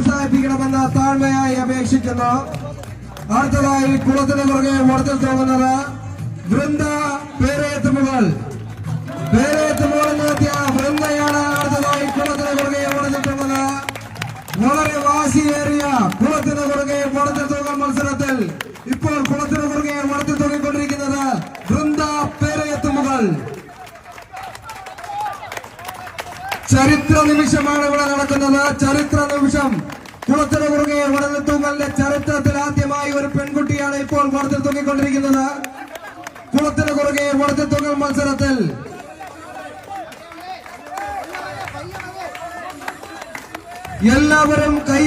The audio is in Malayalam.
പ്രോത്സാഹിപ്പിക്കണമെന്ന് താഴ്മയായി അപേക്ഷിക്കുന്നു അടുത്തതായി കുളത്തിന് പുറകെ ഓടത്തിൽ തോന്നുന്നത് വൃന്ദ പേരേത്തുമുകൾ പേരേത്തുമുകൾ നടത്തിയ വൃന്ദയാണ് അടുത്തതായി കുളത്തിന് പുറകെ തോന്നുന്നത് വളരെ വാശിയേറിയ കുളത്തിന് പുറകെ ഓടത്തിൽ തൂക്കം മത്സരത്തിൽ ഇപ്പോൾ കുളത്തിന് പുറകെ ഓടത്തിൽ തൂക്കിക്കൊണ്ടിരിക്കുന്നത് വൃന്ദ പേരേത്തുമുകൾ ചരിത്ര നിമിഷമാണ് ഇവിടെ നടക്കുന്നത്. ചരിത്ര നിമിഷം കുളത്തിന് കുറുകെ വടത്തിൽ തൂങ്ങലിന്റെ ചരിത്രത്തിൽ ആദ്യമായി ഒരു പെൺകുട്ടിയാണ് ഇപ്പോൾ വടത്തിൽ തൂങ്ങിക്കൊണ്ടിരിക്കുന്നത് കുളത്തിന് കുറുകെ വടത്തിൽ തൂങ്ങൽ മത്സരത്തിൽ എല്ലാവരും കൈയടിച്ചൊന്ന് പ്രോത്സാഹിപ്പിക്കണമെന്ന്